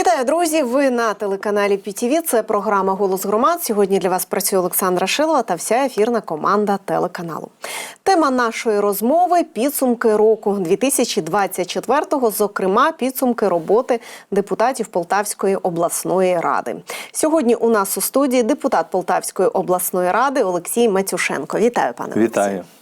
Вітаю, друзі! Ви на телеканалі ПІТІВІ. Це програма Голос громад. Сьогодні для вас працює Олександра Шилова та вся ефірна команда телеканалу. Тема нашої розмови підсумки року 2024-го, зокрема, підсумки роботи депутатів Полтавської обласної ради. Сьогодні у нас у студії депутат Полтавської обласної ради Олексій Матюшенко. Вітаю, пане Вітаю. Олексію.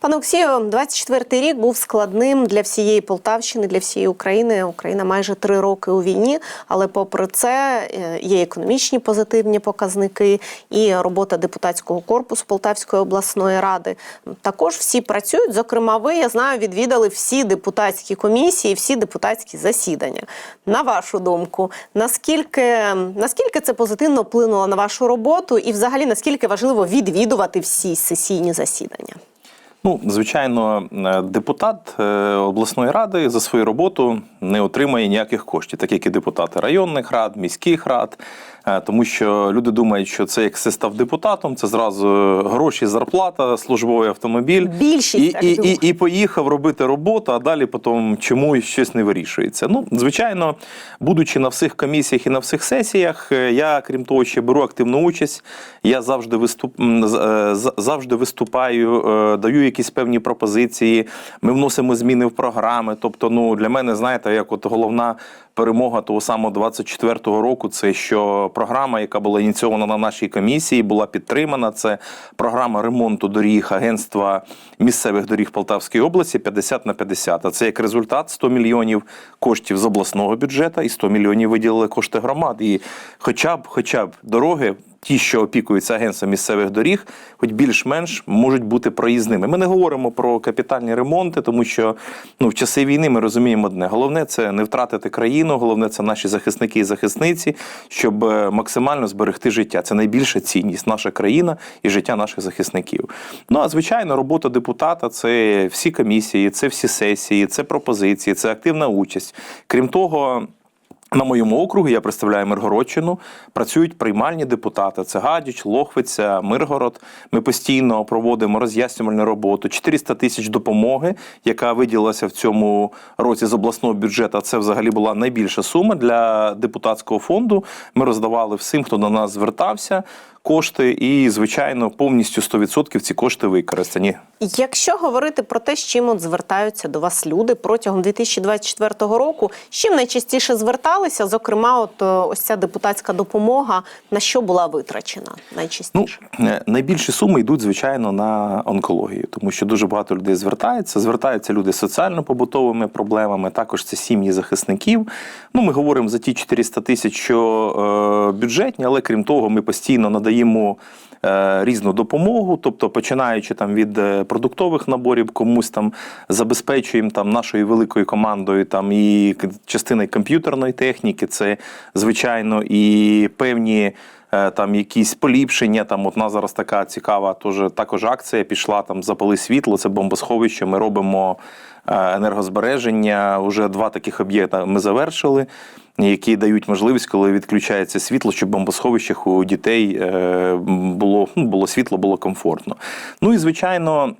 Пане Олексію, 24-й рік був складним для всієї Полтавщини, для всієї України. Україна майже три роки у війні, але попри це е, є економічні позитивні показники і робота депутатського корпусу Полтавської обласної ради. Також всі працюють. Зокрема, ви я знаю, відвідали всі депутатські комісії, всі депутатські засідання. На вашу думку, наскільки наскільки це позитивно вплинуло на вашу роботу, і взагалі наскільки важливо відвідувати всі сесійні засідання? Ну, звичайно, е, депутат е, обласної ради за свою роботу не отримає ніяких коштів, так як і депутати районних рад, міських рад. Е, Тому що люди думають, що це як все став депутатом, це зразу гроші, зарплата, службовий автомобіль. Більшість і, і, і, і поїхав робити роботу, а далі потім чому щось не вирішується. Ну, звичайно, будучи на всіх комісіях і на всіх сесіях, е, я, крім того, ще беру активну участь. Я завжди виступ е, завжди виступаю, е, даю якісь певні пропозиції. Ми вносимо зміни в програми. Тобто, ну для мене, знаєте, як от головна перемога того самого 24-го року, це що програма, яка була ініційована на нашій комісії, була підтримана. Це програма ремонту доріг агентства місцевих доріг Полтавської області 50 на 50. А це як результат 100 мільйонів коштів з обласного бюджету і 100 мільйонів виділили кошти громад. І хоча б, хоча б дороги. Ті, що опікуються агентством місцевих доріг, хоч більш-менш можуть бути проїзними. Ми не говоримо про капітальні ремонти, тому що ну, в часи війни ми розуміємо одне: головне це не втратити країну, головне це наші захисники і захисниці, щоб е, максимально зберегти життя. Це найбільша цінність наша країна і життя наших захисників. Ну а звичайно, робота депутата це всі комісії, це всі сесії, це пропозиції, це активна участь. Крім того. На моєму округу я представляю Миргородщину. Працюють приймальні депутати. Це Гадіч, Лохвиця, Миргород. Ми постійно проводимо роз'яснювальну роботу. 400 тисяч допомоги, яка виділилася в цьому році з обласного бюджету. Це взагалі була найбільша сума для депутатського фонду. Ми роздавали всім, хто до нас звертався. Кошти, і звичайно, повністю 100% ці кошти використані. Якщо говорити про те, з чим от звертаються до вас люди протягом 2024 року, з чим найчастіше зверталися? Зокрема, от е, ось ця депутатська допомога на що була витрачена Ну, найчастіше? е, найбільші суми йдуть, звичайно, на онкологію, тому що дуже багато людей звертається. Звертаються люди з соціально-побутовими проблемами, також це сім'ї захисників. Ну, ми говоримо за ті 400 тисяч, що е, бюджетні, але крім того, ми постійно надаємо. Е, Різну допомогу, тобто починаючи там від е, продуктових наборів, комусь там забезпечуємо там нашою великою командою там і частиною комп'ютерної техніки, це звичайно і певні е, там якісь поліпшення. Там нас зараз така цікава теж також акція пішла там запали світло. Це бомбосховище. Ми робимо енергозбереження. Уже два таких об'єкта ми завершили. Які дають можливість, коли відключається світло, щоб в бомбосховищах у дітей е, було, ну, було світло, було комфортно. Ну і звичайно,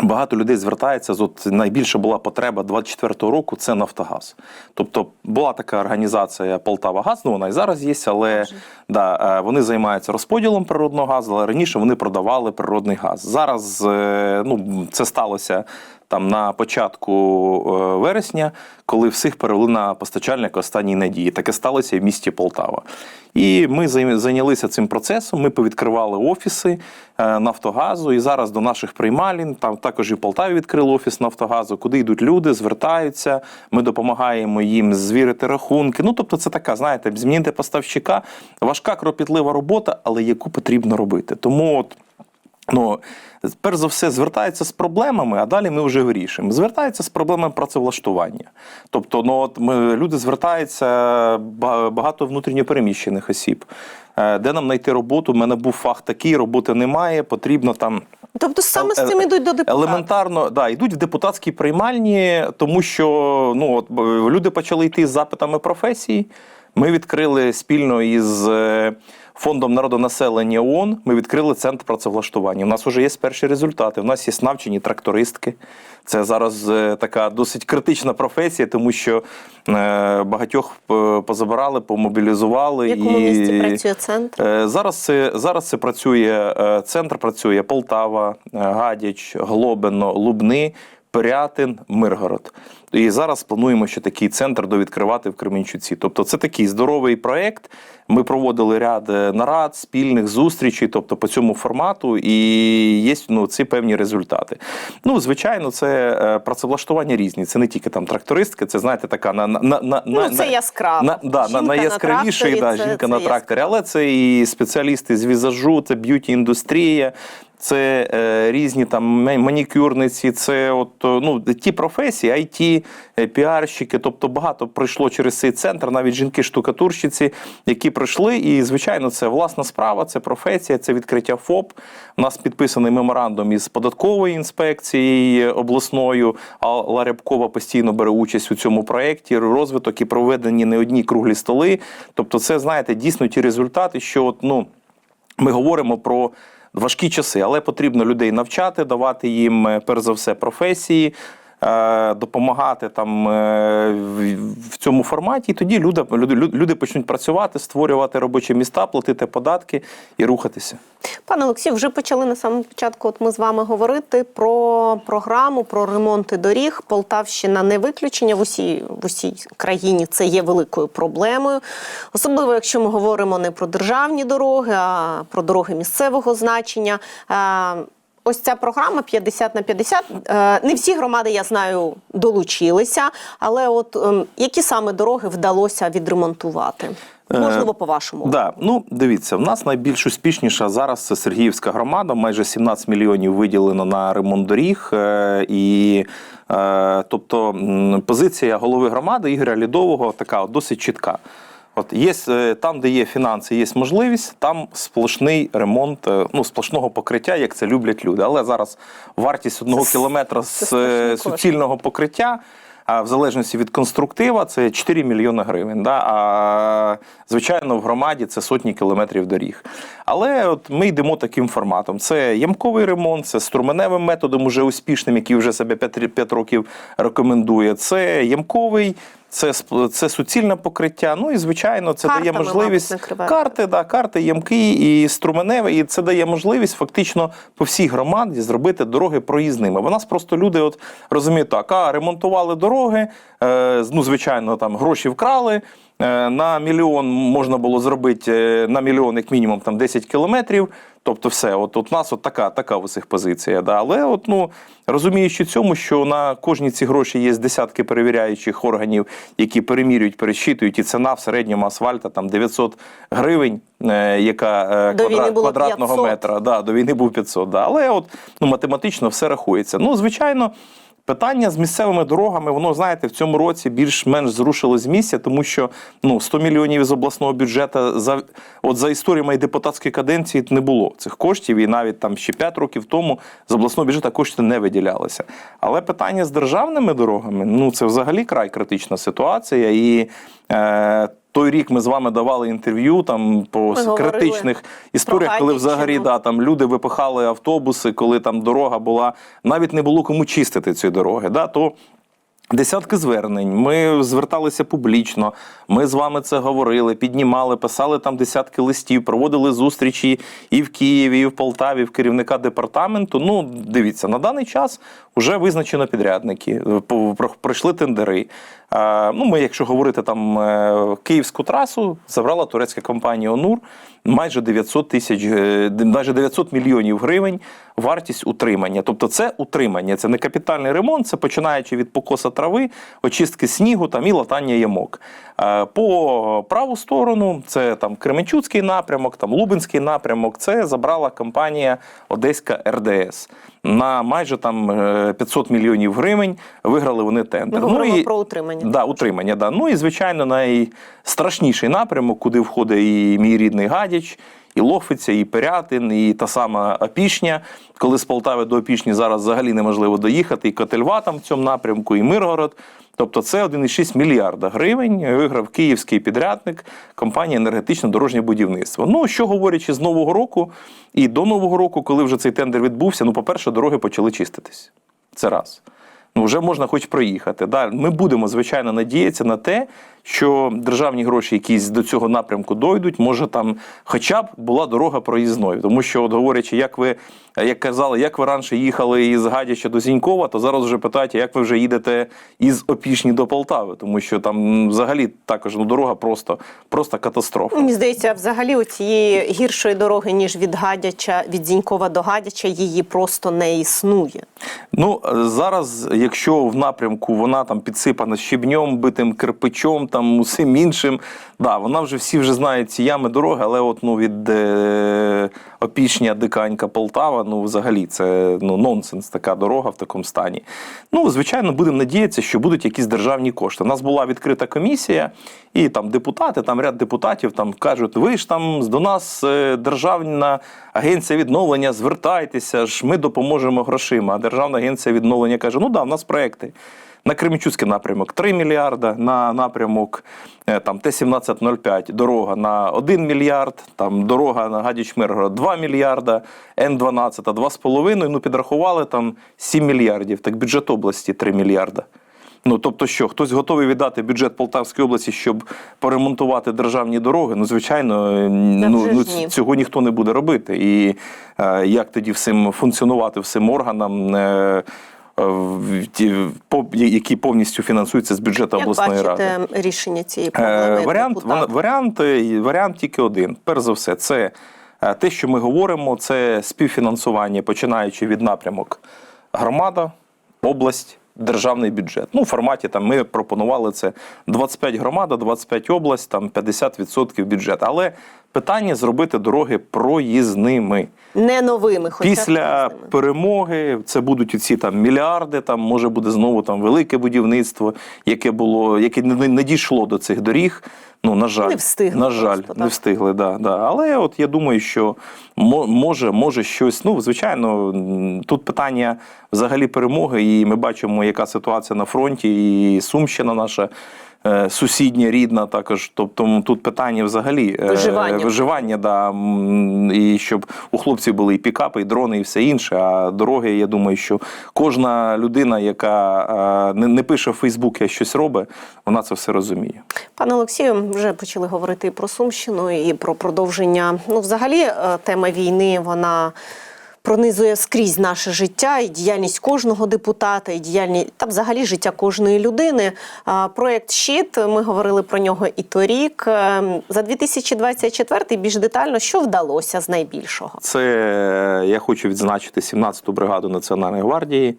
Багато людей звертається. з От найбільша була потреба 24-го року це Нафтогаз. Тобто була така організація Полтава Газ, ну вона і зараз є, але да, е, вони займаються розподілом природного газу, але раніше вони продавали природний газ. Зараз е, ну, це сталося там на початку е, вересня, коли всіх перевели на постачальника останньої надії. Таке сталося в місті Полтава. І ми зайнялися цим процесом. Ми повідкривали офіси е, Нафтогазу, і зараз до наших приймалін там також і в Полтаві відкрили офіс Нафтогазу, куди йдуть люди, звертаються. Ми допомагаємо їм звірити рахунки. Ну тобто, це така, знаєте, змінити поставщика. Важка кропітлива робота, але яку потрібно робити. Тому от. Ну, перш за все, звертаються з проблемами, а далі ми вже вирішуємо. Звертаються з проблемами працевлаштування. Тобто, ну от ми люди звертаються ба- багато внутрішньопереміщених осіб. Е, Де нам знайти роботу? У мене був фах такий, роботи немає, потрібно там Тобто саме з Е- цим ідуть до депутатів? Елементарно, да, йдуть в депутатські приймальні, тому що ну, от, люди почали йти з запитами професії. Ми відкрили спільно із е, фондом народонаселення ООН ми відкрили центр працевлаштування. У нас вже є перші результати. У нас є навчені трактористки. Це зараз е, така досить критична професія, тому що е, багатьох е, позабирали, помобілізували. В якому місті працює центр? Зараз це зараз це працює центр. Працює Полтава, Гадяч, Глобино, Лубни, Пирятин, Миргород. І зараз плануємо ще такий центр довідкривати в Кременчуці. Тобто, це такий здоровий проєкт. Ми проводили ряд е, нарад, спільних зустрічей, тобто по цьому формату, і є ну, ці певні результати. Ну, звичайно, це е, працевлаштування різні. Це не тільки там трактористки, це знаєте, така на на на, на Ну, це на- яскраво. на, да, на, на тракторі, да, жінка це на тракторі, але це і спеціалісти з візажу, це б'юті індустрія. Це е, різні там манікюрниці, це от е, ну ті професії, IT, е, піарщики. Тобто багато пройшло через цей центр, навіть жінки-штукатурщиці, які прийшли. І звичайно, це власна справа, це професія, це відкриття ФОП. У нас підписаний меморандум із податковою інспекцією обласною. А Алла Рябкова постійно бере участь у цьому проєкті. Розвиток і проведені не одні круглі столи. Тобто, це знаєте, дійсно ті результати, що от, ну. Ми говоримо про важкі часи, але потрібно людей навчати, давати їм е, перш за все професії. Е, Допомагати там е, в- цьому форматі, і тоді люди, люди, люди почнуть працювати, створювати робочі міста, платити податки і рухатися. Пане Олексію, вже почали на самому початку. От ми з вами говорити про програму, про ремонти доріг. Полтавщина не виключення в усій в усій країні. Це є великою проблемою, особливо якщо ми говоримо не про державні дороги, а про дороги місцевого значення. Ось ця програма 50 на 50. Е, Не всі громади, я знаю, долучилися, але от ем, які саме дороги вдалося відремонтувати? Е, Можливо, по вашому Да, ну дивіться, в нас найбільш успішніша зараз це Сергіївська громада. Майже 17 мільйонів виділено на ремонт доріг. е, І е, тобто позиція голови громади Ігоря Лідового така досить чітка. От є е, там, де є фінанси, є можливість, там сплошний ремонт, е, ну сплошного покриття, як це люблять люди. Але зараз вартість одного Це- кілометра це з е, кошти. суцільного покриття. А в залежності від конструктива це 4 мільйони гривень. Да? А звичайно, в громаді це сотні кілометрів доріг. Але от ми йдемо таким форматом: це ямковий ремонт, це струменевим методом, уже успішним, який вже себе 5, 5 років рекомендує. Це ямковий. Це, це суцільне покриття. Ну і звичайно, це дає можливість мабуть, карти, да, карти ямки і струменеве, і це дає можливість фактично по всій громаді зробити дороги проїзними. Бо нас просто люди от розуміють так, а ремонтували дороги, е, ну звичайно, там гроші вкрали. е, На мільйон можна було зробити е, на мільйон, як мінімум, там 10 кілометрів. Тобто, все, от, от у нас от така, така ось їх позиція. Да. Але от, ну, розуміючи цьому, що на кожні ці гроші є десятки перевіряючих органів, які перемірюють, пересчитують, і ціна в середньому асфальта там 900 гривень, е, яка е, До квадрат, було квадратного 500. метра. Да, до війни був 500. Да. Але от, ну, математично все рахується. Ну, звичайно. Питання з місцевими дорогами, воно знаєте, в цьому році більш-менш зрушило з місця, тому що ну 100 мільйонів з обласного бюджету за от за історію моєї депутатської каденції не було цих коштів, і навіть там ще 5 років тому з обласного бюджету кошти не виділялися. Але питання з державними дорогами, ну це взагалі край критична ситуація. І е, той рік ми з вами давали інтерв'ю там по ми критичних історіях, коли взагалі да, там люди випихали автобуси, коли там дорога була, навіть не було кому чистити ці дороги. Да, то Десятки звернень. Ми зверталися публічно. Ми з вами це говорили, піднімали, писали там десятки листів, проводили зустрічі і в Києві, і в Полтаві, в керівника департаменту. Ну, дивіться, на даний час вже визначено підрядники, пройшли тендери. Ну, ми, якщо говорити там е, київську трасу, забрала турецька компанія Онур майже 900 тисяч, е, майже 900 мільйонів гривень вартість утримання. Тобто це утримання, це не капітальний ремонт, це починаючи від покоса трави, очистки снігу там, і латання ямок. Е, По праву сторону це там Кременчуцький напрямок, там Лубенський напрямок. Це забрала компанія Одеська РДС. На майже там е, 500 мільйонів гривень виграли вони Ми тендер. говоримо про утримання. Да, утримання, да. Ну і звичайно, найстрашніший напрямок, куди входить і мій рідний Гадяч, і Лохвиця, і Пирятин, і та сама Опішня. Коли з Полтави до Опішні зараз взагалі неможливо доїхати, і Котельва там в цьому напрямку, і Миргород. Тобто це 1,6 мільярда гривень виграв київський підрядник компанія енергетичне дорожнє будівництво. Ну що говорячи з нового року і до нового року, коли вже цей тендер відбувся, ну, по-перше, дороги почали чиститись. Це раз. Ну, вже можна хоч проїхати. Да, ми будемо, звичайно, надіятися на те, що державні гроші якісь до цього напрямку дойдуть. Може, там хоча б була дорога проїзною. Тому що, от говорячи, як ви як казали, як ви раніше їхали із Гадяча до Зінькова, то зараз вже питають, як ви вже їдете із Опішні до Полтави, тому що там взагалі також ну, дорога просто, просто катастрофа. Мені здається, взагалі у цієї гіршої дороги, ніж від Гадяча, від Зінькова до Гадяча, її просто не існує. Ну зараз, якщо в напрямку вона там підсипана щебнем, битим кирпичом, там усім іншим, да, вона вже всі вже знають ці ями дороги, але от ну від е, Опішня, Диканька, Полтава, ну взагалі це ну нонсенс, така дорога в такому стані. Ну, звичайно, будемо надіятися, що будуть якісь державні кошти. У нас була відкрита комісія, і там депутати, там ряд депутатів там кажуть: ви ж там до нас е, державна агенція відновлення, звертайтеся ж, ми допоможемо грошима. А Державна агенція відновлення каже: ну да, в нас проекти. На Кременчуцький напрямок 3 мільярда, на напрямок е, там Т-1705 дорога на 1 мільярд, там дорога на гадяч миргород 2 мільярда, Н-12 2,5, ну підрахували там 7 мільярдів, так бюджет області 3 мільярда. Ну тобто, що хтось готовий віддати бюджет Полтавської області, щоб поремонтувати державні дороги? Ну звичайно, е, ну, ну цього ніхто не буде робити. І е, як тоді всім функціонувати всім органам? Е, які повністю фінансуються з бюджету Як обласної ради. рішення цієї Е, проблеми? Варіант, варіант, е, варіант тільки один. Перш за все, це е, те, що ми говоримо, це співфінансування, починаючи від напрямок громада, область. Державний бюджет. Ну, в форматі там ми пропонували це 25 громада, 25 область, там 50% бюджет. Але питання зробити дороги проїзними. Не новими, хоча Після проїзними. перемоги це будуть ці там мільярди. Там може буде знову там велике будівництво, яке було, яке не, не дійшло до цих доріг. Ну на жаль, Не встигли на жаль, просто, не встигли. Да, да. Але от я думаю, що мо- може, може щось. Ну звичайно, тут питання взагалі перемоги, і ми бачимо, яка ситуація на фронті, і Сумщина наша. Е, Сусідня рідна також, тобто тут питання взагалі е, Виживання. виживання, да, і щоб у хлопців були і пікапи, і дрони, і все інше. А дороги, я думаю, що кожна людина, яка е, не, не пише в Фейсбуці, а щось робить, вона це все розуміє. Пане Олексію, вже почали говорити і про Сумщину, і про продовження. Ну, взагалі, тема війни вона пронизує скрізь наше життя, і діяльність кожного депутата, і діяльність та взагалі життя кожної людини. А, Проєкт Щит. Ми говорили про нього і торік. Е, За 2024 більш детально, що вдалося з найбільшого. Це е, я хочу відзначити 17-ту бригаду Національної гвардії,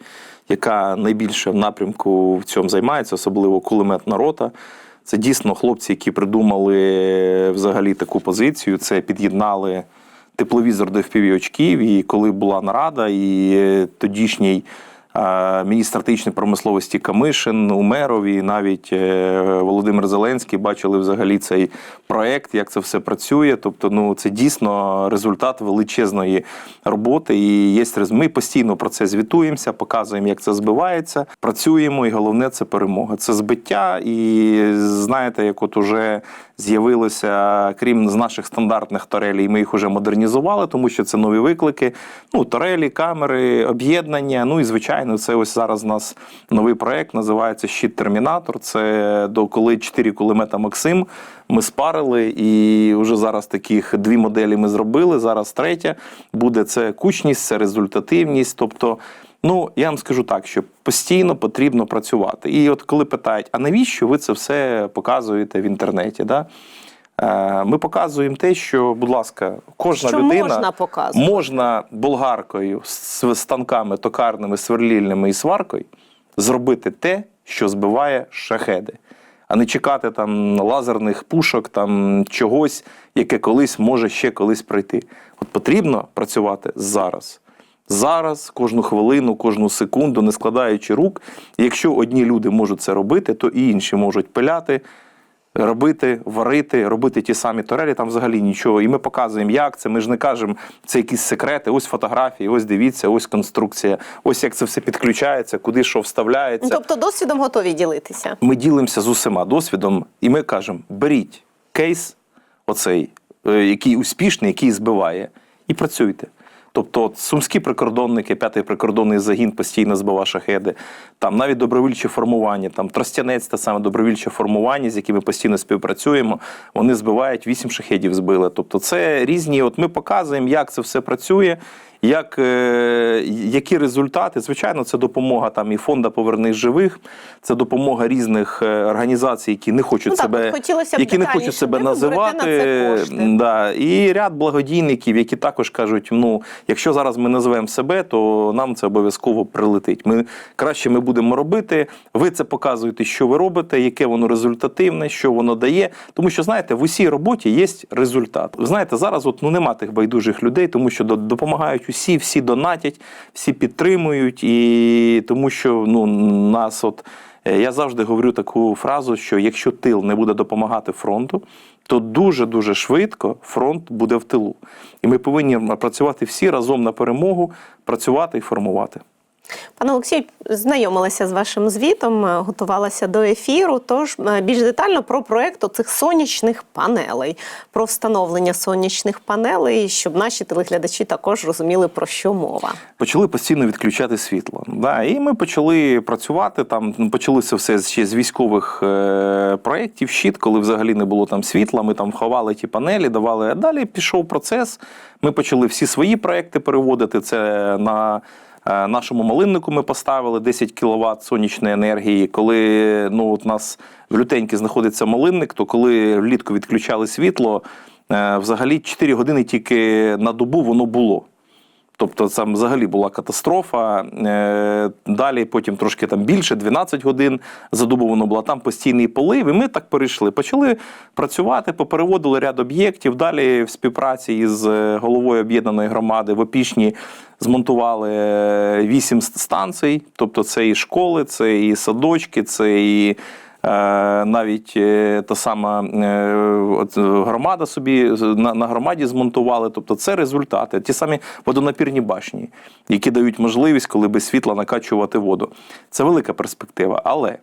яка найбільше в напрямку в цьому займається, особливо кулеметна рота. Це дійсно хлопці, які придумали е, взагалі таку позицію. Це під'єднали тепловізор до FPV. І коли була нарада, і е, тодішній міністр стратегічної промисловості Камишин, Умеров і навіть е, Володимир Зеленський бачили взагалі цей проект, як це все працює. Тобто, ну це дійсно результат величезної роботи. І є ми постійно про це звітуємося, показуємо, як це збивається. Працюємо, і головне це перемога. Це збиття. І знаєте, як от уже з'явилося, крім з наших стандартних турелей, ми їх уже модернізували, тому що це нові виклики. Ну, турелі, камери, об'єднання. Ну і звичайно, це ось зараз у нас новий проект, називається Щит Термінатор. Це до коли 4 кулемета Максим. Ми спарили, і вже зараз таких дві моделі ми зробили. Зараз третя буде це кучність, це результативність. Тобто, ну я вам скажу так, що постійно потрібно працювати. І от коли питають, а навіщо ви це все показуєте в інтернеті? Да? Е, Ми показуємо те, що, будь ласка, кожна Що людина можна показувати. можна болгаркою з станками токарними, сверлільними і сваркою зробити те, що збиває шахеди, а не чекати там лазерних пушок, там чогось, яке колись може ще колись прийти. От потрібно працювати зараз. Зараз, кожну хвилину, кожну секунду, не складаючи рук. І якщо одні люди можуть це робити, то і інші можуть пиляти, робити, варити, робити ті самі турелі, там взагалі нічого. І ми показуємо, як це. Ми ж не кажемо, це якісь секрети. Ось фотографії, ось дивіться, ось конструкція, ось як це все підключається, куди що вставляється. Тобто досвідом готові ділитися. Ми ділимося з усіма досвідом, і ми кажемо: беріть кейс, оцей, е, який успішний, який збиває, і працюйте. Тобто сумські прикордонники, п'ятий прикордонний загін постійно збивав шахеди, там навіть добровільчі формування, там Тростянець, те саме добровільче формування, з якими постійно співпрацюємо, вони збивають вісім шахедів збили. Тобто це різні. От ми показуємо, як це все працює. Як, е, які результати? Звичайно, це допомога там і фонда Повернись живих, це допомога різних е, організацій, які не хочуть Ну так, себе, які не хочуть себе називати. на? Да. І ряд благодійників, які також кажуть: ну, якщо зараз ми називаємо себе, то нам це обов'язково прилетить. Ми краще ми будемо робити. Ви це показуєте, що ви робите, яке воно результативне, що воно дає. Тому що знаєте, в усій роботі є результат. Ви знаєте, зараз от ну нема тих байдужих людей, тому що до- допомагають усі, всі донатять, всі підтримують, і тому що ну нас от. Е, Я завжди говорю таку фразу, що якщо тил не буде допомагати фронту, то дуже дуже швидко фронт буде в тилу. І ми повинні працювати всі разом на перемогу, працювати і формувати. Пане Олексій, знайомилася з вашим звітом, е, готувалася до ефіру. Тож е, більш детально про проект оцих сонячних панелей, про встановлення сонячних панелей, щоб наші телеглядачі також розуміли, про що мова. Почали постійно відключати світло. Да, і ми почали працювати там. ну, Почалося все ще з військових е, проєктів, щит, коли взагалі не було там світла. Ми там ховали ті панелі, давали. А далі пішов процес. Ми почали всі свої проекти переводити. Це на нашому малиннику ми поставили 10 кВт сонячної енергії. Коли ну, от у нас в лютеньки знаходиться малинник, то коли влітку відключали світло, е, взагалі 4 години тільки на добу воно було. Тобто там взагалі була катастрофа. Е, Далі потім трошки там більше, 12 годин за добу було. Там постійний полив. І ми так перейшли. Почали працювати, попереводили ряд об'єктів. Далі в співпраці із е, головою об'єднаної громади в Опішні змонтували е, вісім станцій. Тобто це і школи, це і садочки, це і. Е, Навіть е, та сама е, громада собі на, громаді змонтували. Тобто це результати. Ті самі водонапірні башні, які дають можливість, коли без світла накачувати воду. Це велика перспектива. Але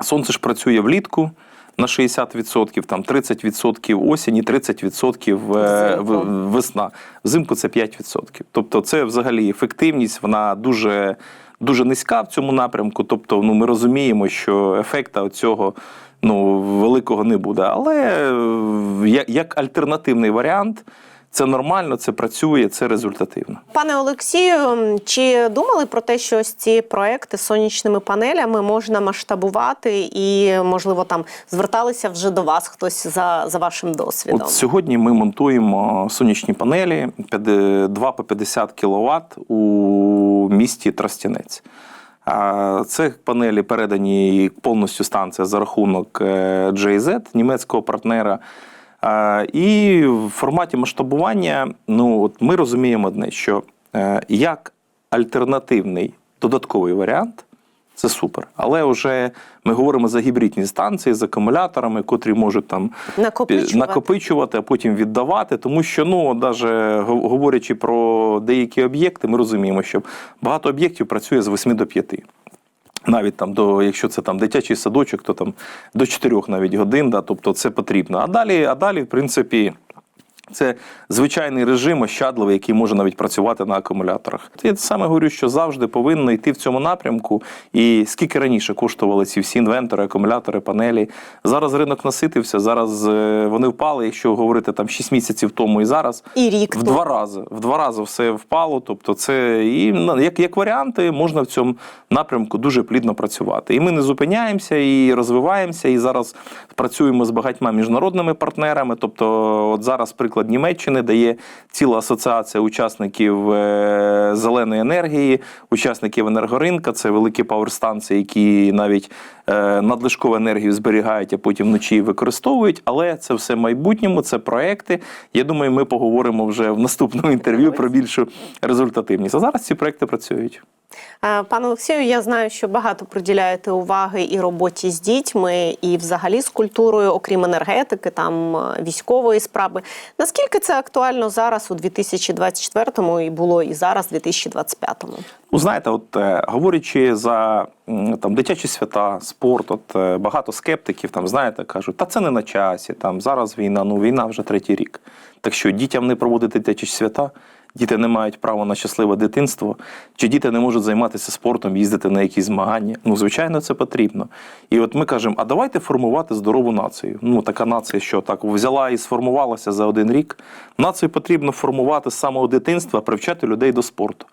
сонце ж працює влітку. На 60%, там 30% осінь і 30% е, Взимку. весна. Взимку це 5%. Тобто, це взагалі ефективність, вона дуже, дуже низька в цьому напрямку. Тобто, ну, ми розуміємо, що ефекта цього ну, великого не буде. Але е, як, як альтернативний варіант, це нормально, це працює, це результативно. Пане Олексію, чи думали про те, що ось ці проекти з сонячними панелями можна масштабувати і, можливо, там зверталися вже до вас хтось за, за вашим досвідом? От сьогодні ми монтуємо сонячні панелі 2 по 50 кВт у місті Тростянець. Це панелі передані повністю станція за рахунок е, JZ, німецького партнера. І в форматі масштабування ну, от ми розуміємо одне, що е, як альтернативний додатковий варіант це супер. Але вже ми говоримо за гібридні станції з акумуляторами, котрі можуть там Накопичувати. накопичувати, а потім віддавати. Тому що, ну, навіть говорячи про деякі об'єкти, ми розуміємо, що багато об'єктів працює з 8 до 5. Навіть там до, якщо це там дитячий садочок, то там до 4 навіть годин, да, тобто це потрібно. А далі, а далі, в принципі. Це звичайний режим ощадливий, який може навіть працювати на акумуляторах. Я саме говорю, що завжди повинно йти в цьому напрямку. І скільки раніше коштували ці всі інвентори, акумулятори, панелі. Зараз ринок наситився, зараз е, вони впали. Якщо говорити там 6 місяців тому і зараз, І рік в два рази. В два рази все впало. Тобто, це і ну, як, як варіанти можна в цьому напрямку дуже плідно працювати. І ми не зупиняємося, і розвиваємося. І зараз працюємо з багатьма міжнародними партнерами. Тобто, от зараз приклад Німеччини дає ціла асоціація учасників е, зеленої енергії, учасників енергоринка. Це великі паверстанції, які навіть е, надлишкову енергію зберігають, а потім вночі використовують. Але це все в майбутньому, це проекти. Я думаю, ми поговоримо вже в наступному інтерв'ю про більшу результативність. А зараз ці проекти працюють. Е, Пане Олексію, я знаю, що багато приділяєте уваги і роботі з дітьми, і взагалі з культурою, окрім енергетики, там е, військової справи. Наскільки це актуально зараз у 2024-му і було і зараз, у 2025-му? Ну, знаєте, от е, говорячи за там дитячі свята, спорт, от багато скептиків там знаєте, кажуть, та це не на часі. Там зараз війна, ну війна вже третій рік. Так що дітям не проводити дитячі свята, діти не мають права на щасливе дитинство, чи діти не можуть займатися спортом, їздити на якісь змагання. Ну, звичайно, це потрібно. І от ми кажемо, а давайте формувати здорову націю. Ну, така нація, що так взяла і сформувалася за один рік. Націю потрібно формувати з самого дитинства, привчати людей до спорту.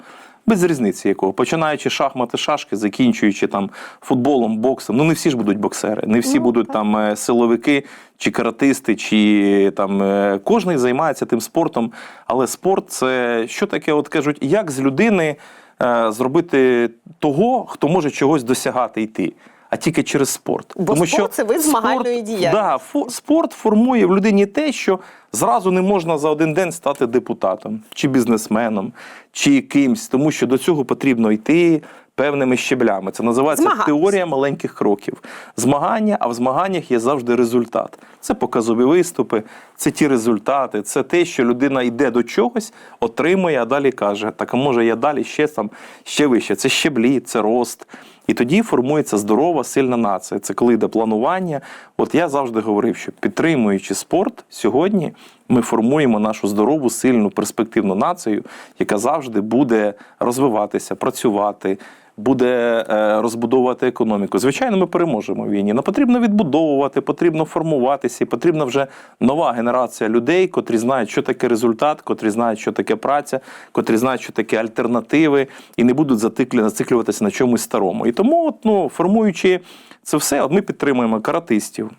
Без різниці якого, починаючи шахмати, шашки, закінчуючи там футболом, боксом. Ну не всі ж будуть боксери, не всі Ну, будуть так. там е, силовики чи каратисти, чи там е, кожний займається тим спортом. Але спорт це що таке? От кажуть, як з людини е, зробити того, хто може чогось досягати йти. А тільки через спорт. Бо спорт – це вид змагальної діяльності. Да, фо- спорт формує в людині те, що зразу не можна за один день стати депутатом, чи бізнесменом, чи кимсь, тому що до цього потрібно йти певними щеблями. Це називається Змагатися. теорія маленьких кроків. Змагання, а в змаганнях є завжди результат. Це показові виступи, це ті результати, це те, що людина йде до чогось, отримує, а далі каже: так а може я далі ще там ще вище. Це щеблі, це рост. І тоді формується здорова, сильна нація. Це коли йде планування. От я завжди говорив, що підтримуючи спорт, сьогодні ми формуємо нашу здорову, сильну, перспективну націю, яка завжди буде розвиватися, працювати. Буде е, розбудовувати економіку. Звичайно, ми переможемо в війні. але потрібно відбудовувати, потрібно формуватися, і потрібна вже нова генерація людей, котрі знають, що таке результат, котрі знають, що таке праця, котрі знають, що таке альтернативи, і не будуть зациклюватися на чомусь старому. І тому, от, ну, формуючи це все, от ми підтримуємо каратистів.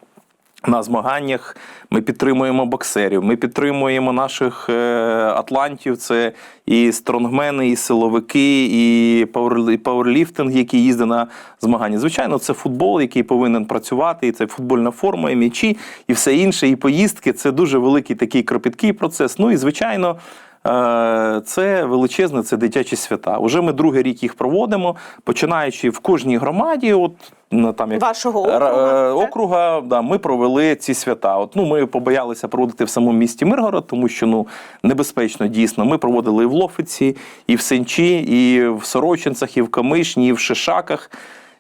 На змаганнях ми підтримуємо боксерів, ми підтримуємо наших е, атлантів. Це і стронгмени, і силовики, і пауер- і пауерліфтинг, які їздять на змагання. Звичайно, це футбол, який повинен працювати, і це футбольна форма, і м'ячі, і все інше, і поїздки. Це дуже великий такий кропіткий процес. Ну і звичайно. Е, Це величезне, це дитячі свята. Уже ми другий рік їх проводимо, починаючи в кожній громаді. От на там як Вашого округа, е, округа, да, ми провели ці свята. От ну ми побоялися проводити в самому місті Миргород, тому що ну небезпечно дійсно. Ми проводили і в Лофиці, і в Сенчі, і в Сорочинцях, і в Камишні, і в Шишаках.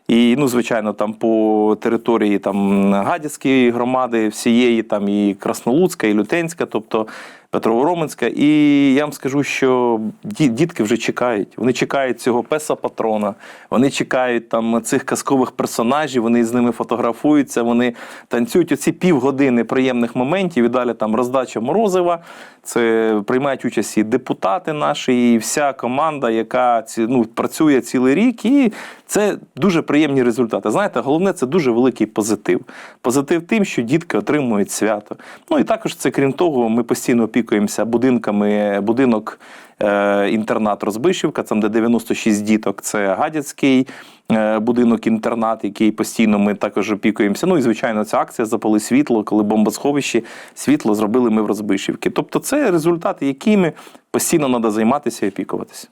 І, ну, звичайно, там по території там Гадяцької громади, всієї, там і Краснолуцька, і Лютенська, тобто Петровороменська. І я вам скажу, що дітки вже чекають. Вони чекають цього песа патрона, вони чекають там цих казкових персонажів, вони з ними фотографуються, вони танцюють оці півгодини приємних моментів. І далі там роздача морозива. Це приймають участь і депутати наші, і вся команда, яка ну, працює цілий рік. І це дуже приємні результати. Знаєте, головне це дуже великий позитив. Позитив тим, що дітки отримують свято. Ну і також це крім того, ми постійно опікуємося будинками, будинок. е, Інтернат Розбишівка, там де 96 діток, це Гадяцький е, будинок-інтернат, який постійно ми також опікуємося. Ну і звичайно, ця акція запали світло, коли бомбосховище світло зробили ми в Розбишівці. Тобто, це результати, якими постійно треба займатися і опікуватися.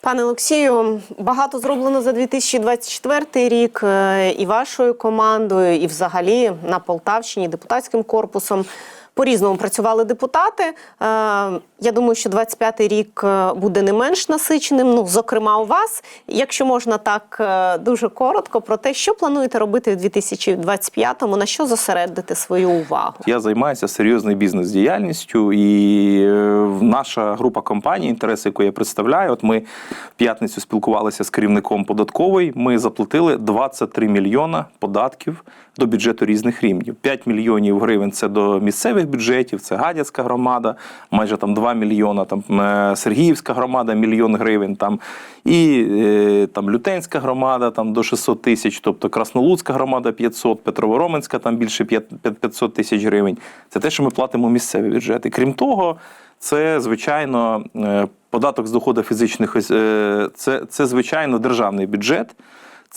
Пане Олексію, багато зроблено за 2024 рік е, і вашою командою, і взагалі на Полтавщині депутатським корпусом. По-різному працювали депутати. Я думаю, що 25-й рік е, буде не менш насиченим. Ну, зокрема, у вас, якщо можна так е, дуже коротко, про те, що плануєте робити в 2025-му, на що зосередити свою увагу. Я займаюся серйозною бізнес-діяльністю, і е, наша група компаній, інтереси, яку я представляю, от ми в п'ятницю спілкувалися з керівником податкової. Ми заплатили 23 мільйона податків до бюджету різних рівнів. 5 мільйонів гривень це до місцевих бюджетів, це Гадяцька громада, майже там 2 мільйона, там е, Сергіївська громада, мільйон гривень, там і е, там Лютенська громада там до 600 тисяч, тобто Краснолуцька громада 500, Петровороменська там більше 500 тисяч гривень. Це те, що ми платимо місцеві бюджети. Крім того, це звичайно е, податок з доходу фізичних це, це звичайно державний бюджет.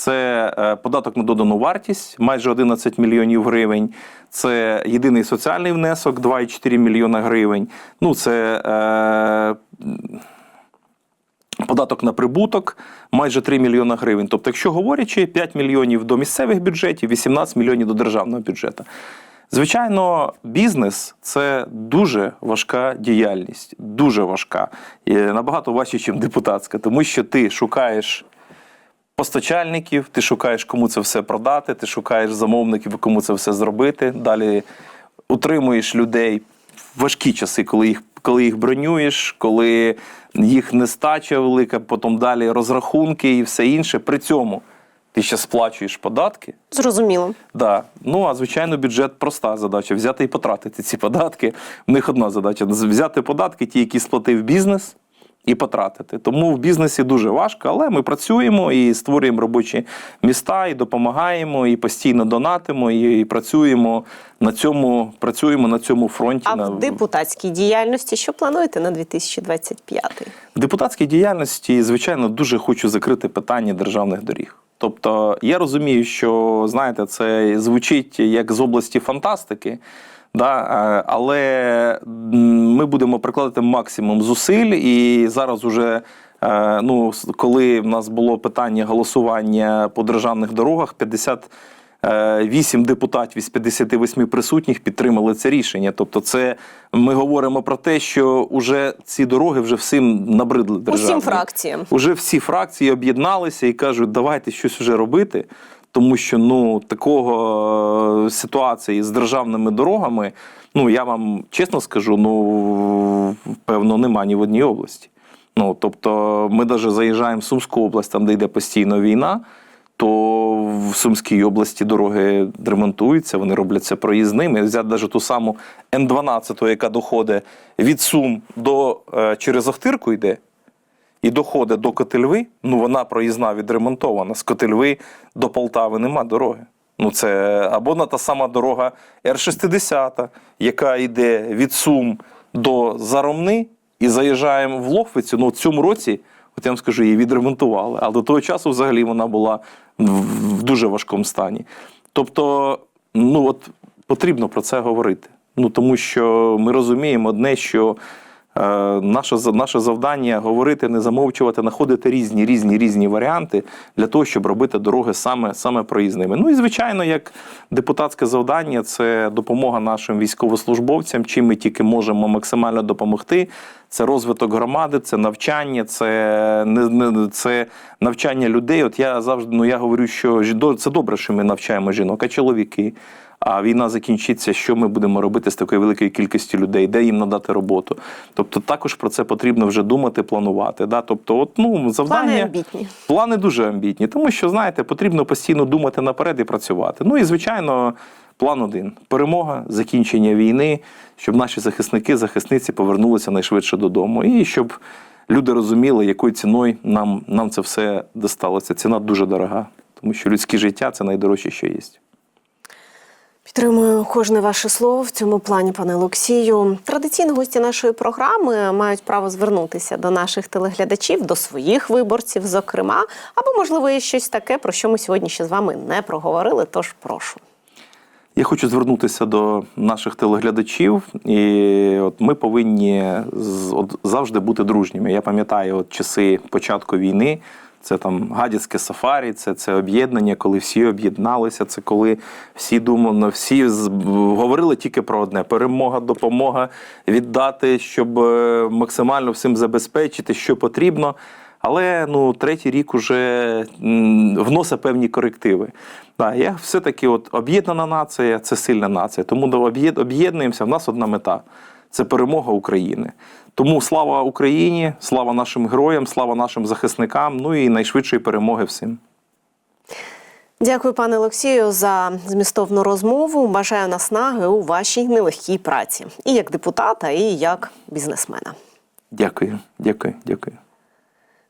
Це е, податок на додану вартість майже 11 мільйонів гривень. Це єдиний соціальний внесок 2,4 мільйона гривень. Ну це е, Податок на прибуток майже 3 мільйона гривень. Тобто, якщо говорячи, 5 мільйонів до місцевих бюджетів, 18 мільйонів до державного бюджету. Звичайно, бізнес це дуже важка діяльність, дуже важка, і набагато важче, ніж депутатська, тому що ти шукаєш постачальників, ти шукаєш, кому це все продати, ти шукаєш замовників, кому це все зробити. Далі утримуєш людей в важкі часи, коли їх, коли їх бронюєш, коли їх нестача велика, потім далі розрахунки і все інше. При цьому ти ще сплачуєш податки. Зрозуміло. Да. Ну а звичайно, бюджет проста задача взяти і потратити ці податки. В них одна задача взяти податки, ті, які сплатив бізнес, і потратити. Тому в бізнесі дуже важко, але ми працюємо і створюємо робочі міста, і допомагаємо, і постійно донатимо, і, і працюємо на цьому, працюємо на цьому фронті. А на... в депутатській діяльності що плануєте на 2025? В депутатській діяльності, звичайно, дуже хочу закрити питання державних доріг. Тобто, я розумію, що знаєте, це звучить як з області фантастики. Да, е, але ми будемо прикладати максимум зусиль, і зараз уже. е, Ну, коли в нас було питання голосування по державних дорогах, 58 депутатів із 58 присутніх підтримали це рішення. Тобто, це ми говоримо про те, що уже ці дороги вже всім набридли державні. Усім фракціям. Уже всі фракції об'єдналися і кажуть, давайте щось вже робити. Тому що ну такого е, ситуації з державними дорогами, ну я вам чесно скажу, ну певно, нема ні в одній області. Ну тобто, ми навіть заїжджаємо в Сумську область, там де йде постійно війна. То в Сумській області дороги ремонтуються, вони робляться проїзними. Взяти навіть ту саму Н-12, яка доходить від Сум до е, через Охтирку йде, і доходить до Котельви, ну вона проїзна відремонтована. З Котельви до Полтави нема дороги. Ну це або на та сама дорога Р-60, яка йде від Сум до Заромни, і заїжджаємо в Лохвицю. Ну, в цьому році, от я вам скажу, її відремонтували. Але до того часу взагалі вона була в дуже важкому стані. Тобто, ну от потрібно про це говорити. Ну тому що ми розуміємо одне, що наше, наше завдання говорити, не замовчувати, знаходити різні, різні, різні варіанти для того, щоб робити дороги саме, саме проїзними. Ну і звичайно, як депутатське завдання, це допомога нашим військовослужбовцям, чим ми тільки можемо максимально допомогти. Це розвиток громади, це навчання, це не це навчання людей. От я завжди ну я говорю, що це добре, що ми навчаємо жінок, а чоловіки. А війна закінчиться, що ми будемо робити з такою великою кількістю людей, де їм надати роботу. Тобто, також про це потрібно вже думати, планувати. Да? Тобто, от ну завдання Плани амбітні. Плани дуже амбітні, тому що знаєте, потрібно постійно думати наперед і працювати. Ну і звичайно, план один: перемога, закінчення війни, щоб наші захисники, захисниці повернулися найшвидше додому, і щоб люди розуміли, якою ціною нам, нам це все досталося. Ціна дуже дорога, тому що людське життя це найдорожче, що є. Підтримую кожне ваше слово в цьому плані, пане Олексію. Традиційно гості нашої програми мають право звернутися до наших телеглядачів, до своїх виборців, зокрема, або можливо є щось таке, про що ми сьогодні ще з вами не проговорили. Тож прошу. Я хочу звернутися до наших телеглядачів, і от ми повинні от завжди бути дружніми. Я пам'ятаю от часи початку війни. Це там гадяцьке сафарі, це, це об'єднання, коли всі об'єдналися. Це коли всі думали, всі говорили тільки про одне: перемога, допомога, віддати, щоб е, максимально всім забезпечити, що потрібно. Але ну третій рік уже вносить певні корективи. Да, я все-таки от об'єднана нація це сильна нація. Тому об'єднуємося. В нас одна мета це перемога України. Тому слава Україні, слава нашим героям, слава нашим захисникам. Ну і найшвидшої перемоги всім. Дякую, пане Олексію, за змістовну розмову. Бажаю наснаги у вашій нелегкій праці і як депутата, і як бізнесмена. Дякую, дякую, дякую.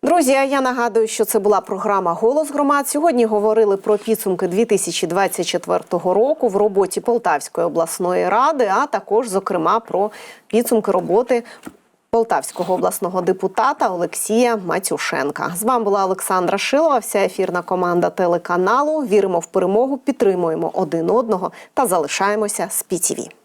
Друзі, я нагадую, що це була програма Голос громад. Сьогодні говорили про підсумки 2024 року в роботі Полтавської обласної ради, а також, зокрема, про підсумки роботи полтавського обласного депутата Олексія Матюшенка. З вами була Олександра Шилова, вся ефірна команда телеканалу. Віримо в перемогу, підтримуємо один одного та залишаємося з ПІТІВІ.